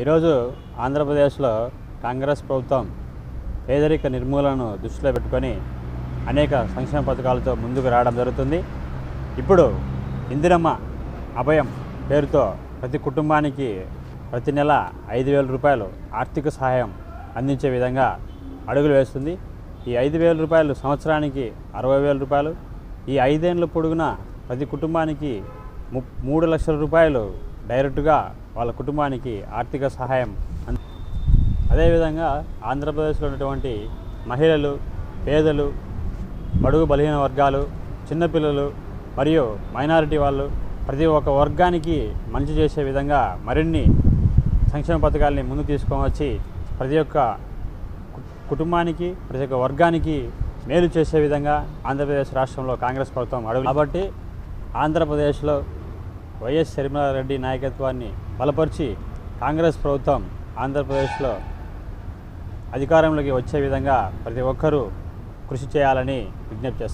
ఈరోజు ఆంధ్రప్రదేశ్లో కాంగ్రెస్ ప్రభుత్వం పేదరిక నిర్మూలనను దృష్టిలో పెట్టుకొని అనేక సంక్షేమ పథకాలతో ముందుకు రావడం జరుగుతుంది. ఇప్పుడు ఇందిరమ్మ అభయం పేరుతో ప్రతి కుటుంబానికి ప్రతి నెల ఐదు వేల రూపాయలు ఆర్థిక సహాయం అందించే విధంగా అడుగులు వేస్తుంది. ఈ ఐదు వేల రూపాయలు సంవత్సరానికి అరవై వేల రూపాయలు. ఈ ఐదేండ్ల పొడుగున ప్రతి కుటుంబానికి ము మూడు లక్షల రూపాయలు డైరెక్ట్గా వాళ్ళ కుటుంబానికి ఆర్థిక సహాయం అదేవిధంగా ఆంధ్రప్రదేశ్లో ఉన్నటువంటి మహిళలు పేదలు బడుగు బలహీన వర్గాలు చిన్నపిల్లలు మరియు మైనారిటీ వాళ్ళు ప్రతి ఒక్క వర్గానికి మంచి చేసే విధంగా మరిన్ని సంక్షేమ పథకాలని ముందు తీసుకొని వచ్చి ప్రతి ఒక్క కుటుంబానికి ప్రతి ఒక్క వర్గానికి మేలు చేసే విధంగా ఆంధ్రప్రదేశ్ రాష్ట్రంలో కాంగ్రెస్ ప్రభుత్వం అడుగు కాబట్టి ఆంధ్రప్రదేశ్లో వైఎస్ షర్మిలారెడ్డి నాయకత్వాన్ని బలపరిచి కాంగ్రెస్ ప్రభుత్వం ఆంధ్రప్రదేశ్లో అధికారంలోకి వచ్చే విధంగా ప్రతి ఒక్కరూ కృషి చేయాలని విజ్ఞప్తి చేస్తాం